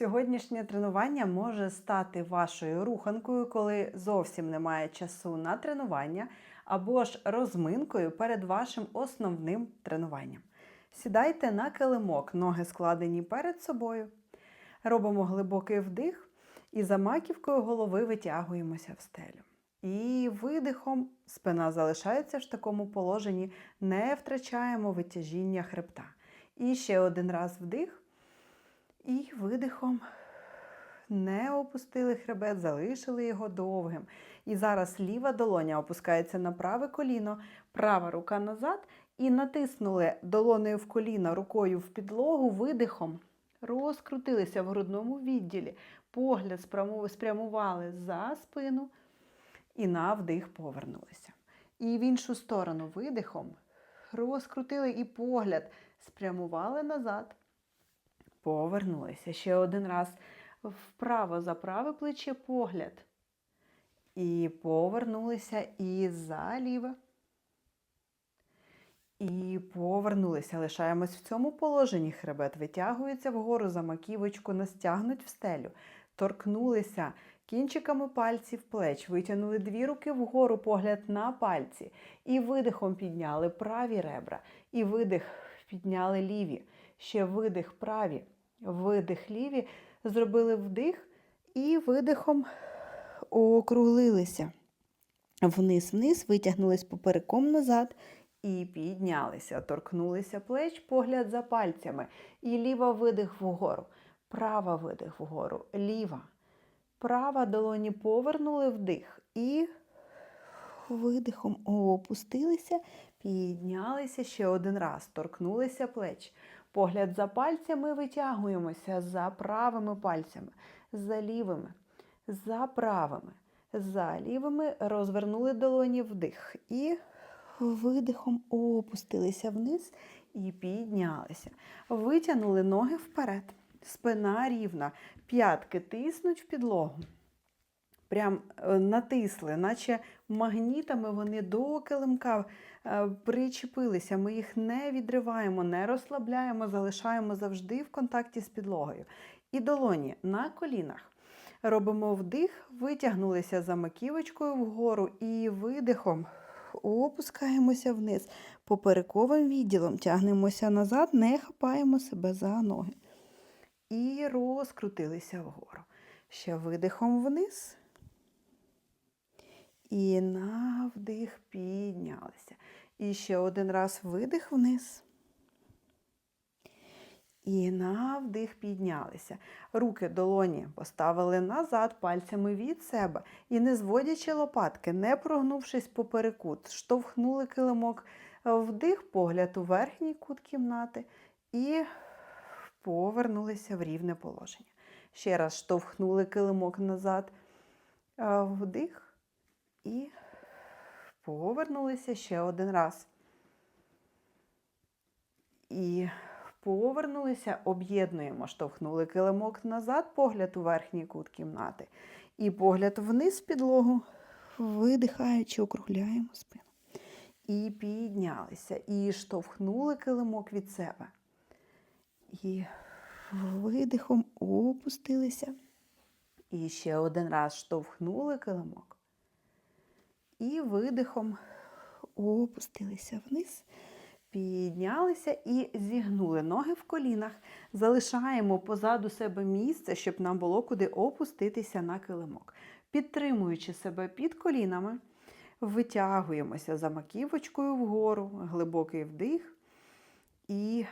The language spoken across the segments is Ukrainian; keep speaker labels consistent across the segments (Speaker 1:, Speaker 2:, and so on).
Speaker 1: Сьогоднішнє тренування може стати вашою руханкою, коли зовсім немає часу на тренування, або ж розминкою перед вашим основним тренуванням. Сідайте на килимок, ноги складені перед собою. Робимо глибокий вдих і за маківкою голови витягуємося в стелю. І видихом спина залишається в такому положенні, не втрачаємо витяжіння хребта. І ще один раз вдих. І видихом не опустили хребет, залишили його довгим. І зараз ліва долоня опускається на праве коліно, права рука назад. І натиснули долонею в коліно, рукою в підлогу, видихом, розкрутилися в грудному відділі, погляд спрямували за спину і на вдих повернулися. І в іншу сторону видихом розкрутили і погляд спрямували назад. Повернулися. Ще один раз вправо за праве плече погляд. І повернулися і за ліве. І повернулися. Лишаємось в цьому положенні. Хребет витягується вгору за маківочку, нас тягнуть в стелю. Торкнулися кінчиками пальців плеч, витягнули дві руки вгору, погляд на пальці. І видихом підняли праві ребра. І видих підняли ліві. Ще видих праві, видих ліві. Зробили вдих і видихом округлилися. Вниз-вниз, витягнулись попереком назад і піднялися. Торкнулися плеч, погляд за пальцями. І ліва видих вгору, права видих вгору, ліва. Права долоні повернули вдих. І видихом опустилися, піднялися ще один раз, торкнулися плеч. Погляд за пальцями витягуємося за правими пальцями, за лівими, за правими, за лівими, розвернули долоні вдих. І видихом опустилися вниз і піднялися. Витягнули ноги вперед. Спина рівна, п'ятки тиснуть в підлогу. Прям е, натисли, наче магнітами вони до килимка е, причепилися. Ми їх не відриваємо, не розслабляємо, залишаємо завжди в контакті з підлогою. І долоні на колінах. Робимо вдих, витягнулися за маківочкою вгору і видихом опускаємося вниз. Поперековим відділом тягнемося назад, не хапаємо себе за ноги. І розкрутилися вгору. Ще видихом вниз. І на вдих піднялися. І ще один раз видих вниз. І на вдих піднялися. Руки долоні поставили назад пальцями від себе і, не зводячи лопатки, не прогнувшись поперекут, штовхнули килимок вдих, погляд у верхній кут кімнати і повернулися в рівне положення. Ще раз штовхнули килимок назад, вдих і повернулися ще один раз. І повернулися, об'єднуємо, штовхнули килимок назад, погляд у верхній кут кімнати. І погляд вниз підлогу, видихаючи, округляємо спину. І піднялися, і штовхнули килимок від себе. І видихом опустилися. І ще один раз штовхнули килимок. І видихом опустилися вниз. Піднялися і зігнули ноги в колінах. Залишаємо позаду себе місце, щоб нам було куди опуститися на килимок. Підтримуючи себе під колінами, витягуємося за маківочкою вгору, глибокий вдих і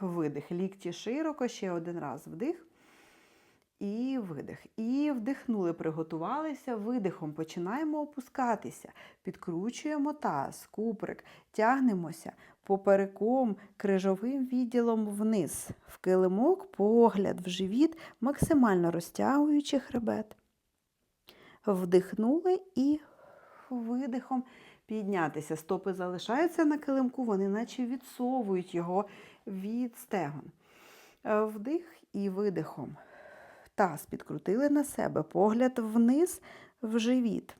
Speaker 1: видих. Лікті широко, ще один раз вдих. І видих. І вдихнули, приготувалися, видихом починаємо опускатися, підкручуємо таз, куприк, тягнемося попереком, крижовим відділом вниз, в килимок, погляд в живіт, максимально розтягуючи хребет. Вдихнули і видихом піднятися. Стопи залишаються на килимку, вони наче відсовують його від стегон. Вдих і видихом. Таз підкрутили на себе, погляд вниз в живіт.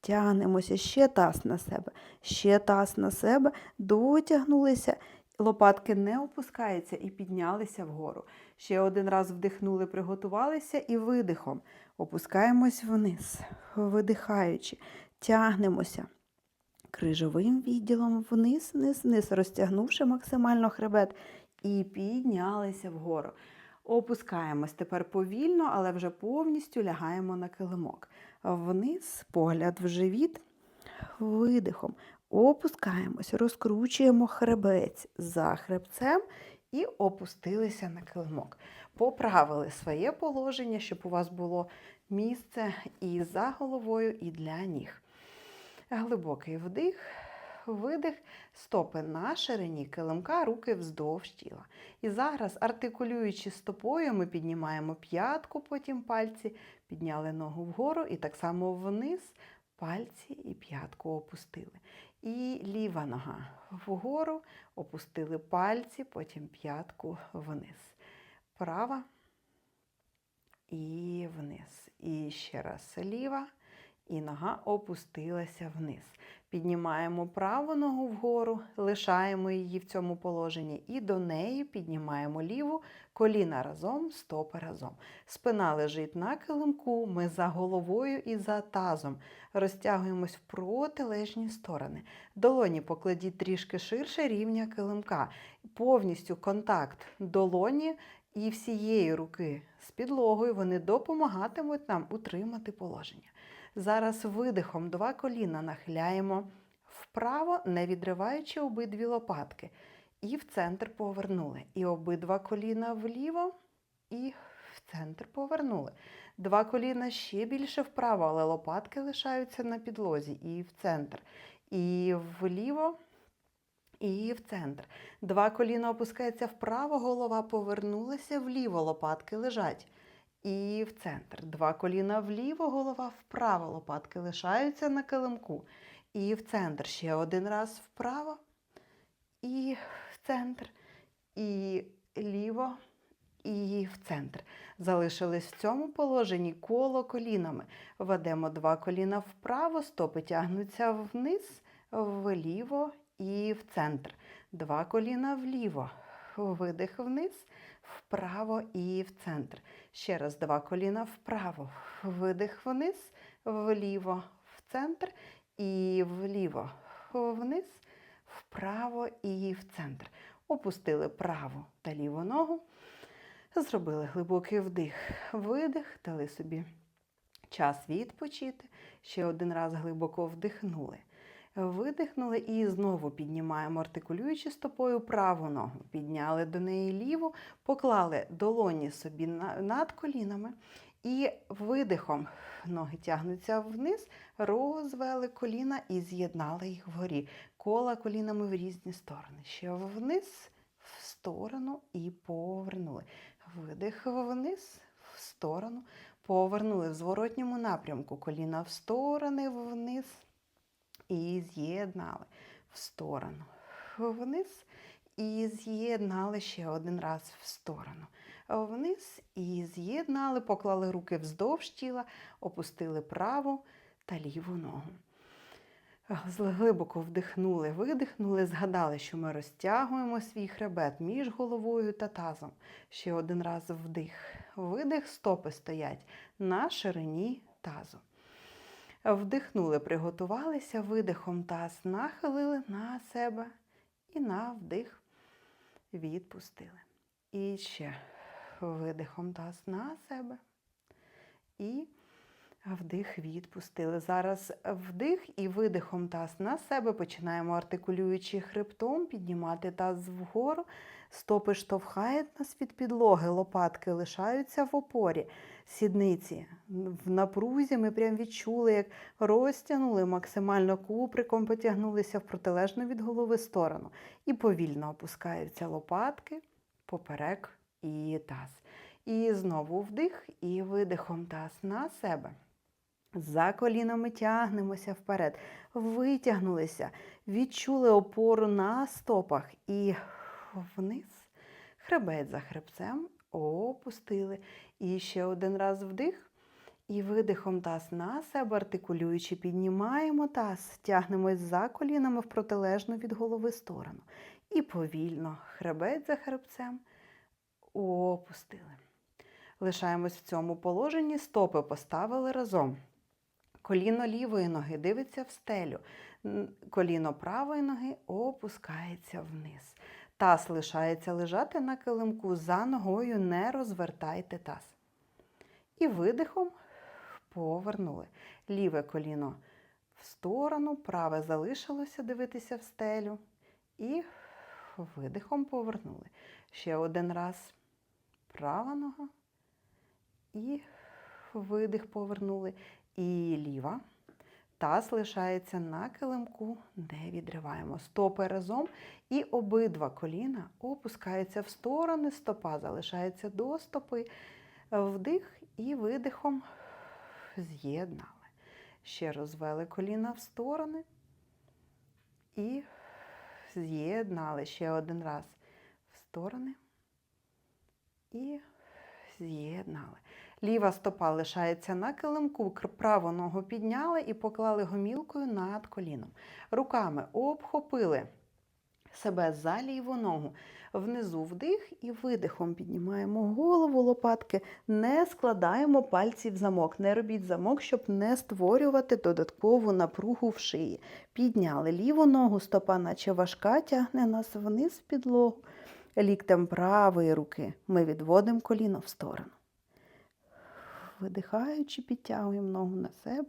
Speaker 1: Тягнемося ще таз на себе, ще таз на себе, дотягнулися, Лопатки не опускаються і піднялися вгору. Ще один раз вдихнули, приготувалися і видихом. Опускаємось вниз, видихаючи, тягнемося крижовим відділом вниз, вниз, вниз, розтягнувши максимально хребет, і піднялися вгору. Опускаємось тепер повільно, але вже повністю лягаємо на килимок. Вниз, погляд в живіт, видихом. Опускаємось, розкручуємо хребець за хребцем і опустилися на килимок. Поправили своє положення, щоб у вас було місце і за головою, і для ніг. Глибокий вдих, видих, стопи на ширині килимка, руки вздовж тіла. І зараз, артикулюючи стопою, ми піднімаємо п'ятку, потім пальці, підняли ногу вгору і так само вниз, пальці і п'ятку опустили. І ліва нога вгору, опустили пальці, потім п'ятку вниз. Права і вниз. І ще раз ліва. І нога опустилася вниз. Піднімаємо праву ногу вгору, лишаємо її в цьому положенні, і до неї піднімаємо ліву, коліна разом, стопи разом. Спина лежить на килимку, ми за головою і за тазом. Розтягуємось в протилежні сторони. Долоні покладіть трішки ширше рівня килимка. Повністю контакт долоні і всієї руки з підлогою вони допомагатимуть нам утримати положення. Зараз видихом два коліна нахиляємо вправо, не відриваючи обидві лопатки. І в центр повернули. І обидва коліна вліво, і в центр повернули. Два коліна ще більше вправо, але лопатки лишаються на підлозі. І в центр. І вліво, і в центр. Два коліна опускаються вправо, голова повернулася вліво, лопатки лежать і в центр. Два коліна вліво, голова вправо, лопатки лишаються на килимку. І в центр. Ще один раз вправо, і в центр, і ліво, і в центр. Залишились в цьому положенні коло колінами. Ведемо два коліна вправо, стопи тягнуться вниз, вліво і в центр. Два коліна вліво, видих вниз, вправо і в центр. Ще раз два коліна вправо, видих вниз, вліво, в центр і вліво, вниз, вправо і в центр. Опустили праву та ліву ногу. Зробили глибокий вдих, видих, дали собі час відпочити. Ще один раз глибоко вдихнули. Видихнули і знову піднімаємо, артикулюючи стопою праву ногу. Підняли до неї ліву, поклали долоні собі над колінами. І видихом ноги тягнуться вниз, розвели коліна і з'єднали їх вгорі. Кола колінами в різні сторони. Ще вниз, в сторону і повернули. Видих вниз, в сторону, повернули в зворотньому напрямку. Коліна в сторони, вниз і з'єднали в сторону. Вниз і з'єднали ще один раз в сторону. Вниз і з'єднали, поклали руки вздовж тіла, опустили праву та ліву ногу. Глибоко вдихнули, видихнули, згадали, що ми розтягуємо свій хребет між головою та тазом. Ще один раз вдих. Видих, стопи стоять на ширині тазу. Вдихнули, приготувалися, видихом таз нахилили на себе і на вдих відпустили. І ще видихом таз на себе. І вдих відпустили. Зараз вдих і видихом таз на себе. Починаємо артикулюючи хребтом, піднімати таз вгору. Стопи штовхають нас від підлоги, лопатки лишаються в опорі, сідниці. В напрузі ми прям відчули, як розтягнули максимально куприком, потягнулися в протилежну від голови сторону. І повільно опускаються лопатки, поперек і таз. І знову вдих і видихом таз на себе. За колінами тягнемося вперед, витягнулися, відчули опору на стопах і вниз, хребець за хребцем, опустили. І ще один раз вдих. І видихом таз на себе, артикулюючи, піднімаємо таз, тягнемось за колінами в протилежну від голови сторону. І повільно, хребець за хребцем, опустили. Лишаємось в цьому положенні, стопи поставили разом. Коліно лівої ноги дивиться в стелю. Коліно правої ноги опускається вниз. Таз лишається лежати на килимку. За ногою не розвертайте таз. І видихом повернули. Ліве коліно в сторону, праве залишилося дивитися в стелю. І видихом повернули. Ще один раз. Права нога. І видих повернули. І ліва. Таз лишається на килимку, не відриваємо. Стопи разом і обидва коліна опускаються в сторони, стопа залишається до стопи. Вдих і видихом з'єднали. Ще розвели коліна в сторони і з'єднали ще один раз в сторони і з'єднали. Ліва стопа лишається на килимку, праву ногу підняли і поклали гомілкою над коліном. Руками обхопили себе за ліву ногу. Внизу вдих і видихом піднімаємо голову лопатки, не складаємо пальці в замок. Не робіть замок, щоб не створювати додаткову напругу в шиї. Підняли ліву ногу, стопа, наче важка, тягне нас вниз в підлогу. Ліктем правої руки ми відводимо коліно в сторону. Видихаючи, підтягуємо ногу на себе.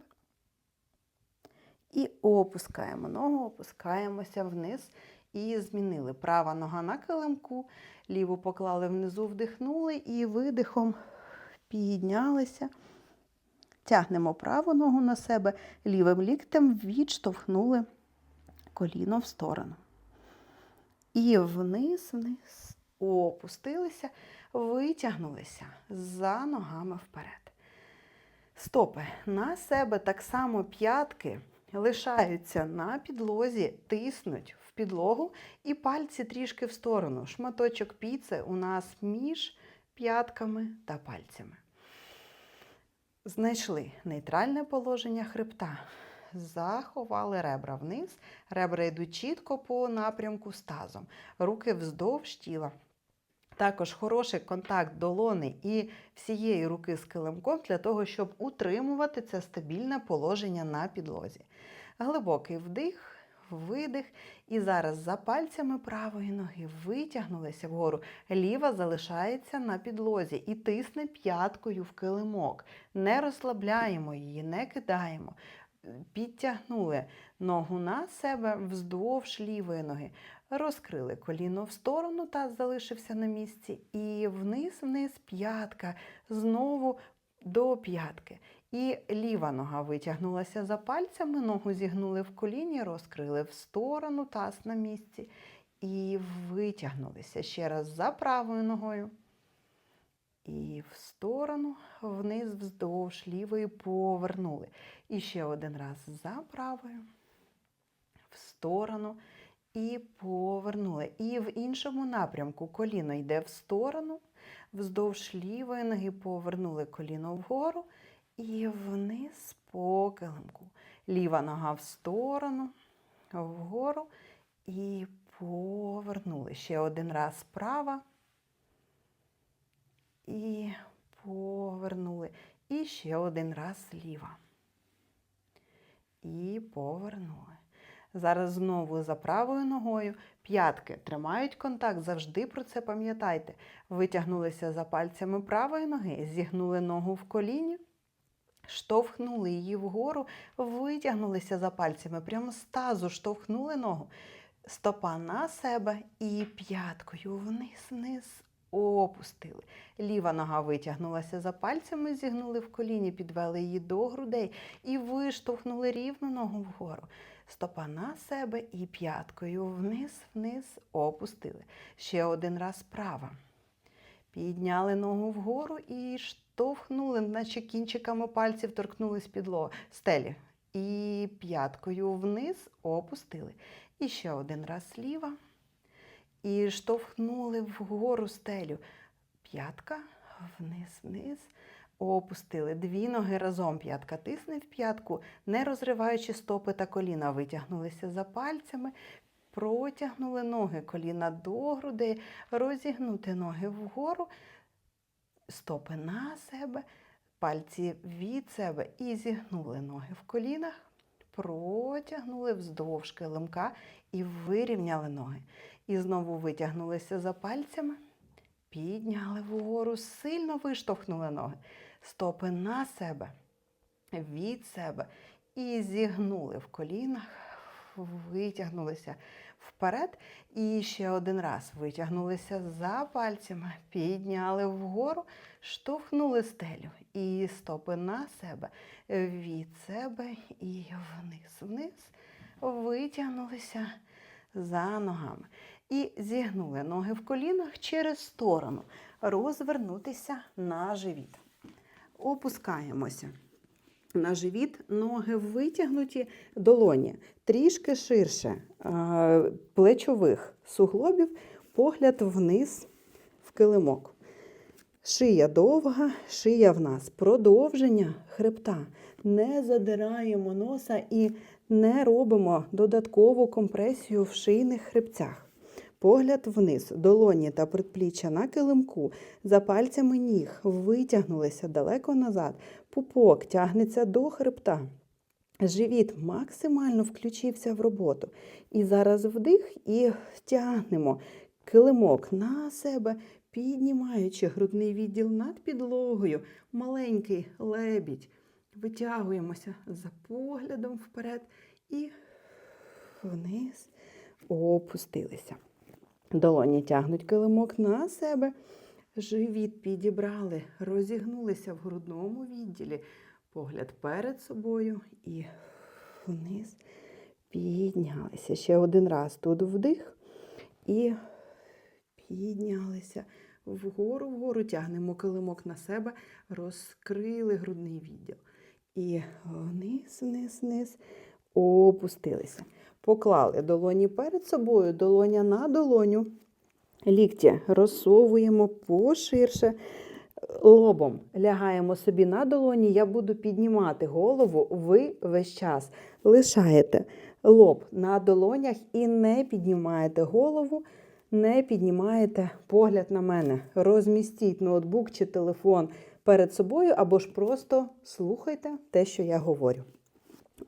Speaker 1: І опускаємо ногу, опускаємося вниз. І змінили. Права нога на килимку, ліву поклали внизу, вдихнули і видихом піднялися. Тягнемо праву ногу на себе, лівим ліктем відштовхнули коліно в сторону. І вниз, вниз, опустилися, витягнулися за ногами вперед. Стопи на себе так само п'ятки лишаються на підлозі, тиснуть в підлогу і пальці трішки в сторону. Шматочок піци у нас між п'ятками та пальцями. Знайшли нейтральне положення хребта. Заховали ребра вниз. Ребра йдуть чітко по напрямку з тазом. Руки вздовж тіла. Також хороший контакт долони і всієї руки з килимком для того, щоб утримувати це стабільне положення на підлозі. Глибокий вдих, видих. І зараз за пальцями правої ноги витягнулися вгору. Ліва залишається на підлозі і тисне п'яткою в килимок. Не розслабляємо її, не кидаємо. Підтягнули ногу на себе вздовж лівої ноги. Розкрили коліно в сторону, таз залишився на місці. І вниз-вниз п'ятка, знову до п'ятки. І ліва нога витягнулася за пальцями, ногу зігнули в коліні, розкрили в сторону, таз на місці. І витягнулися ще раз за правою ногою. І в сторону, вниз, вздовж лівої повернули. І ще один раз за правою, в сторону і повернули. І в іншому напрямку коліно йде в сторону, вздовж лівої ноги повернули коліно вгору і вниз по килимку. Ліва нога в сторону, вгору і повернули. Ще один раз права. І повернули. І ще один раз ліва. І повернули. Зараз знову за правою ногою п'ятки тримають контакт, завжди про це пам'ятайте. Витягнулися за пальцями правої ноги, зігнули ногу в коліні, штовхнули її вгору, витягнулися за пальцями, прямо з тазу штовхнули ногу. Стопа на себе і п'яткою вниз-вниз опустили. Ліва нога витягнулася за пальцями, зігнули в коліні, підвели її до грудей і виштовхнули рівну ногу вгору. Стопа на себе і п'яткою вниз-вниз опустили. Ще один раз права. Підняли ногу вгору і штовхнули, наче кінчиками пальців торкнулись підлоги стелі. І п'яткою вниз опустили. І ще один раз ліва. І штовхнули вгору стелю. П'ятка вниз, вниз. Опустили дві ноги разом. П'ятка тисне в п'ятку, не розриваючи стопи та коліна. Витягнулися за пальцями, Протягнули ноги, коліна до грудей, розігнути ноги вгору, стопи на себе, пальці від себе і зігнули ноги в колінах, протягнули вздовж килимка і вирівняли ноги. І знову витягнулися за пальцями, підняли вгору, сильно виштовхнули ноги, стопи на себе, від себе і зігнули в колінах, витягнулися вперед. І ще один раз витягнулися за пальцями, підняли вгору, штовхнули стелю. І стопи на себе, від себе і вниз, вниз. Витягнулися за ногами. І зігнули ноги в колінах через сторону. Розвернутися на живіт. Опускаємося. На живіт ноги витягнуті долоні трішки ширше плечових суглобів, погляд вниз в килимок. Шия довга, шия в нас продовження хребта. Не задираємо носа і не робимо додаткову компресію в шийних хребцях. Погляд вниз, долоні та предпліччя на килимку, за пальцями ніг витягнулися далеко назад, пупок тягнеться до хребта. Живіт максимально включився в роботу. І зараз вдих і тягнемо килимок на себе, піднімаючи грудний відділ над підлогою, маленький лебідь. Витягуємося за поглядом вперед і вниз опустилися. Долоні тягнуть килимок на себе. Живіт підібрали, розігнулися в грудному відділі. Погляд перед собою і вниз піднялися. Ще один раз тут вдих і піднялися. Вгору, вгору тягнемо килимок на себе, розкрили грудний відділ. І вниз, вниз, вниз опустилися. Поклали долоні перед собою, долоня на долоню. Лікті розсовуємо поширше. Лобом лягаємо собі на долоні. Я буду піднімати голову. Ви весь час лишаєте лоб на долонях і не піднімаєте голову, не піднімаєте погляд на мене. Розмістіть ноутбук чи телефон перед собою, або ж просто слухайте те, що я говорю.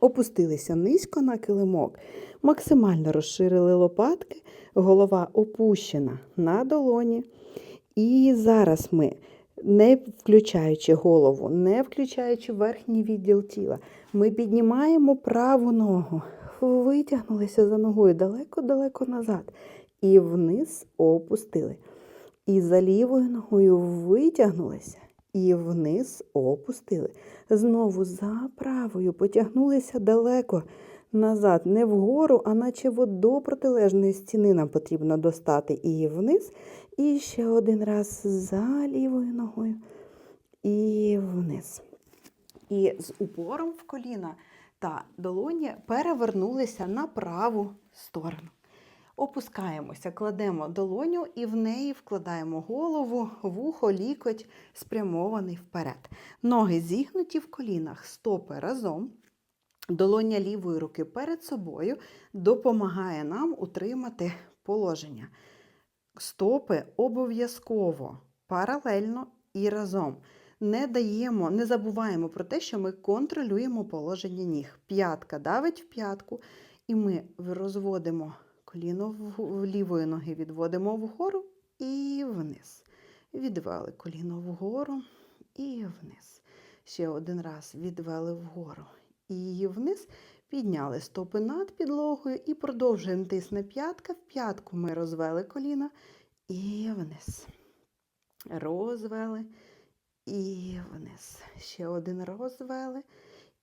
Speaker 1: Опустилися низько на килимок, максимально розширили лопатки, голова опущена на долоні. І зараз ми, не включаючи голову, не включаючи верхній відділ тіла, ми піднімаємо праву ногу, витягнулися за ногою далеко-далеко назад. І вниз опустили. І за лівою ногою витягнулися. І вниз опустили. Знову за правою потягнулися далеко назад, не вгору, а наче до протилежної стіни нам потрібно достати і вниз. І ще один раз за лівою ногою і вниз. І з упором в коліна та долоні перевернулися на праву сторону. Опускаємося, кладемо долоню і в неї вкладаємо голову, вухо, лікоть, спрямований вперед. Ноги зігнуті в колінах, стопи разом. Долоня лівої руки перед собою допомагає нам утримати положення. Стопи обов'язково паралельно і разом. Не даємо, не забуваємо про те, що ми контролюємо положення ніг. П'ятка давить в п'ятку, і ми розводимо коліно лівої ноги, відводимо вгору і вниз. Відвели коліно вгору і вниз. Ще один раз відвели вгору і вниз. Підняли стопи над підлогою і продовжуємо тис на п'ятка. В п'ятку ми розвели коліна і вниз. Розвели і вниз. Ще один розвели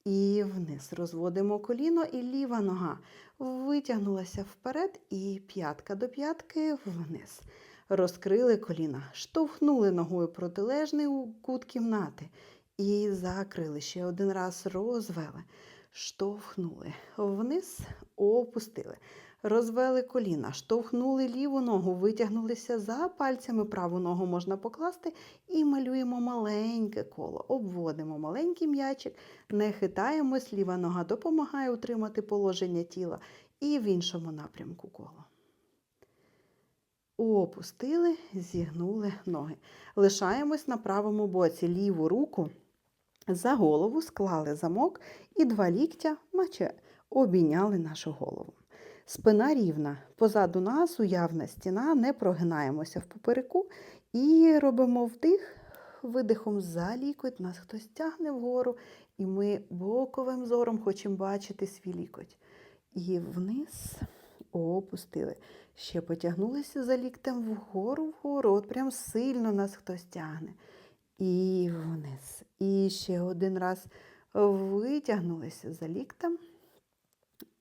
Speaker 1: і вниз. Розводимо коліно і ліва нога витягнулася вперед і п'ятка до п'ятки вниз. Розкрили коліна, штовхнули ногою протилежний кут кімнати і закрили. Ще один раз розвели, штовхнули вниз, опустили. Розвели коліна, штовхнули ліву ногу, витягнулися за пальцями, праву ногу можна покласти і малюємо маленьке коло. Обводимо маленький м'ячик, не хитаємось, ліва нога допомагає утримати положення тіла і в іншому напрямку коло. Опустили, зігнули ноги. Лишаємось на правому боці. Ліву руку за голову склали замок і два ліктя, наче обійняли нашу голову. Спина рівна. Позаду нас уявна стіна, не прогинаємося в попереку і робимо вдих, видихом за лікоть. Нас хтось тягне вгору, і ми боковим зором хочемо бачити свій лікоть. І вниз опустили. Ще потягнулися за ліктем вгору, вгору. От прям сильно нас хтось тягне. І вниз. І ще один раз витягнулися за ліктем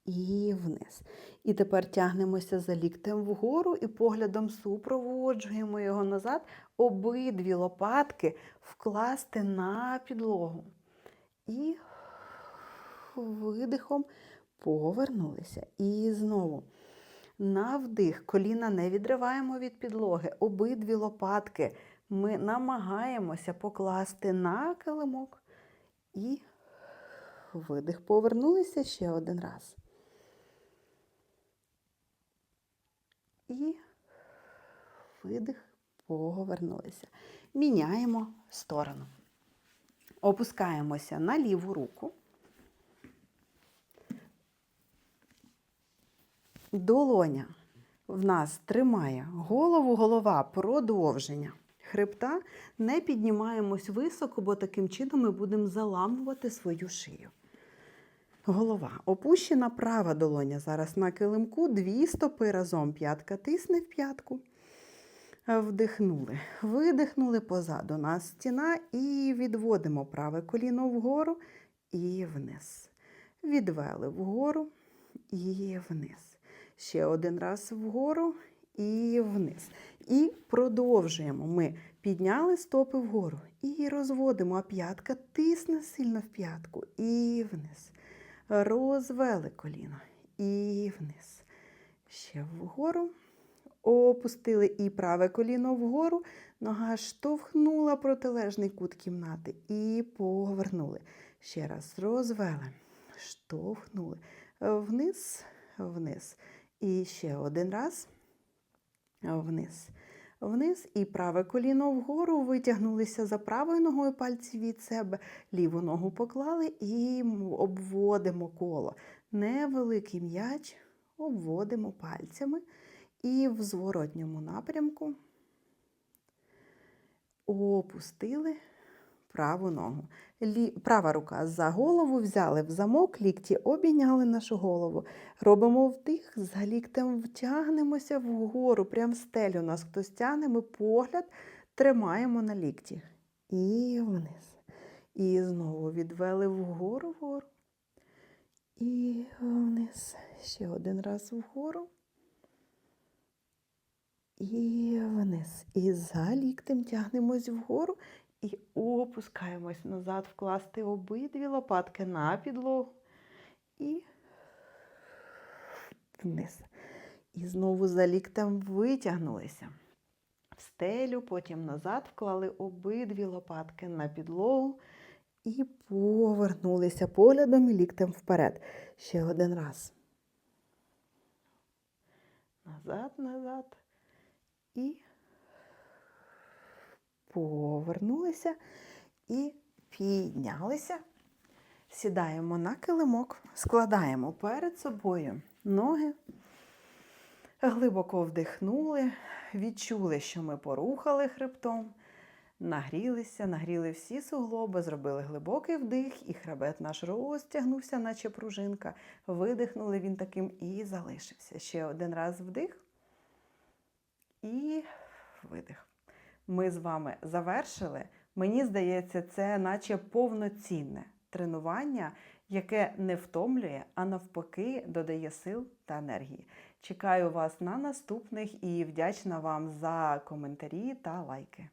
Speaker 1: і вниз. І тепер тягнемося за ліктем вгору і поглядом супроводжуємо його назад, обидві лопатки вкласти на підлогу. І видихом повернулися. І знову. На вдих коліна не відриваємо від підлоги. Обидві лопатки ми намагаємося покласти на килимок. І видих. Повернулися ще один раз. І видих, повернулися. Міняємо сторону. Опускаємося на ліву руку. Долоня в нас тримає голову, голова продовження. Хребта не піднімаємось високо, бо таким чином ми будемо заламувати свою шию. Голова. Опущена права долоня зараз на килимку, дві стопи разом. П'ятка тисне в п'ятку. Вдихнули, видихнули позаду нас стіна і відводимо праве коліно вгору і вниз. Відвели вгору і вниз. Ще один раз вгору і вниз. І продовжуємо. Ми підняли стопи вгору і розводимо, а п'ятка тисне сильно в п'ятку і вниз. Розвели коліно і вниз. Ще вгору. Опустили і праве коліно вгору, нога штовхнула протилежний кут кімнати і повернули. Ще раз розвели, штовхнули вниз, вниз. І ще один раз вниз. Вниз і праве коліно вгору, витягнулися за правою ногою пальці від себе, ліву ногу поклали і обводимо коло. Невеликий м'яч обводимо пальцями і в зворотньому напрямку опустили праву ногу. Лі... Права рука за голову взяли в замок, лікті обійняли нашу голову. Робимо вдих, за ліктем втягнемося вгору, прям стелю нас хтось тягне, ми погляд тримаємо на лікті. І вниз. І знову відвели вгору вгору. І вниз. Ще один раз вгору. І вниз. І за ліктем тягнемось вгору і опускаємось назад, вкласти обидві лопатки на підлогу і вниз. І знову за ліктем витягнулися. В стелю, потім назад вклали обидві лопатки на підлогу і повернулися поглядом і ліктем вперед. Ще один раз. Назад, назад. І повернулися і піднялися. Сідаємо на килимок, складаємо перед собою ноги, глибоко вдихнули, відчули, що ми порухали хребтом, нагрілися, нагріли всі суглоби, зробили глибокий вдих, і хребет наш розтягнувся, наче пружинка. Видихнули він таким і залишився. Ще один раз вдих і видих ми з вами завершили. Мені здається, це наче повноцінне тренування, яке не втомлює, а навпаки, додає сил та енергії. Чекаю вас на наступних і вдячна вам за коментарі та лайки.